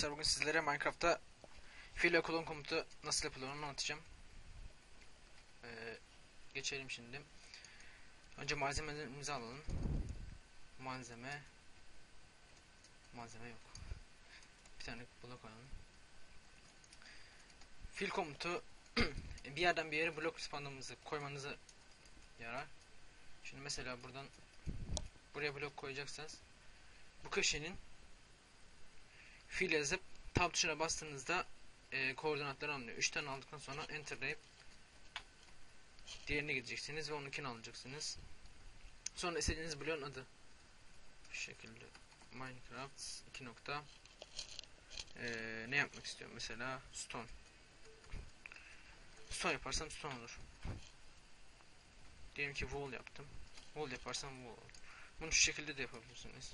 sizlere Minecraft'ta fil ve klon komutu nasıl yapılır onu anlatacağım. Ee, geçelim şimdi. Önce malzemelerimizi alalım. Malzeme Malzeme yok. Bir tane blok alalım. Fil komutu bir yerden bir yere blok spandamızı koymanızı yarar. Şimdi mesela buradan buraya blok koyacaksınız. Bu köşenin fil yazıp tab tuşuna bastığınızda e, koordinatları anlıyor. 3 tane aldıktan sonra enterlayıp diğerine gideceksiniz ve onunkini alacaksınız. Sonra istediğiniz bloğun adı. Bu şekilde Minecraft 2 nokta e, ne yapmak istiyorum mesela stone. Stone yaparsam stone olur. Diyelim ki wall yaptım. Wall yaparsam wall olur. Bunu şu şekilde de yapabilirsiniz.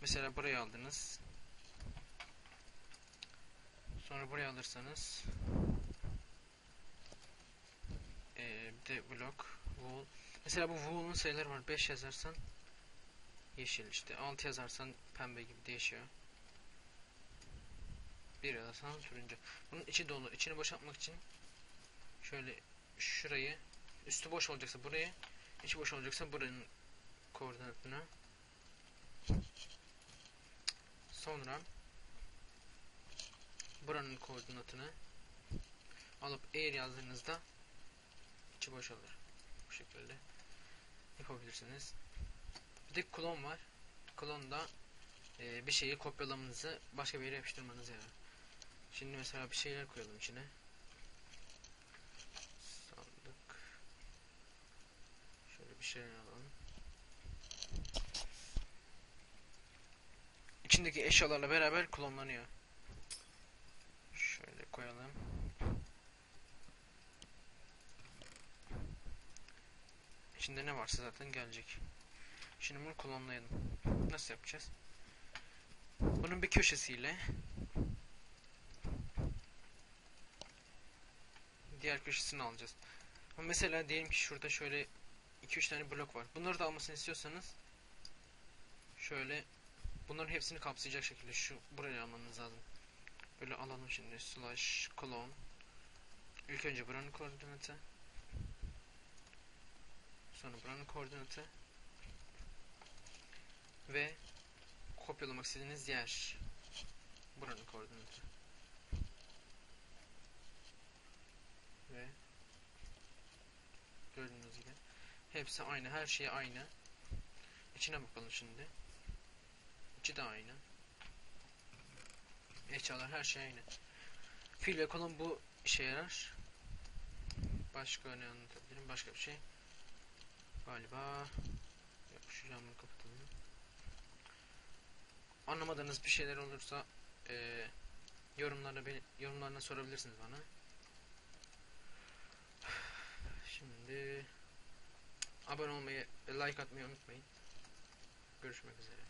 Mesela buraya aldınız. Sonra buraya alırsanız ee, bir de blok wool. Mesela bu wool'un sayıları var. 5 yazarsan yeşil işte. 6 yazarsan pembe gibi değişiyor. 1 yazarsan turuncu. Bunun içi dolu. İçini boşaltmak için şöyle şurayı üstü boş olacaksa burayı içi boş olacaksa buranın koordinatını sonra buranın koordinatını alıp eğer yazdığınızda içi boş olur. Bu şekilde yapabilirsiniz. Bir de klon var. Klon da e, bir şeyi kopyalamanızı başka bir yere yapıştırmanızı yarar. Şimdi mesela bir şeyler koyalım içine. Sandık. Şöyle bir şeyler alalım. İçindeki eşyalarla beraber klonlanıyor. Şöyle koyalım. İçinde ne varsa zaten gelecek. Şimdi bunu klonlayalım. Nasıl yapacağız? Bunun bir köşesiyle diğer köşesini alacağız. Mesela diyelim ki şurada şöyle 2-3 tane blok var. Bunları da almasını istiyorsanız şöyle bunların hepsini kapsayacak şekilde şu buraya almanız lazım. Böyle alalım şimdi slash clone. İlk önce buranın koordinatı. Sonra buranın koordinatı. Ve kopyalamak istediğiniz yer. Buranın koordinatı. Ve gördüğünüz gibi hepsi aynı. Her şey aynı. İçine bakalım şimdi. İçi de aynı. Eşyalar her şey aynı. Fil ve bu işe yarar. Başka ne anlatabilirim? Başka bir şey. Galiba şu camını kapatalım. Anlamadığınız bir şeyler olursa e, yorumlarda beni yorumlarına sorabilirsiniz bana. Şimdi abone olmayı, like atmayı unutmayın. Görüşmek üzere.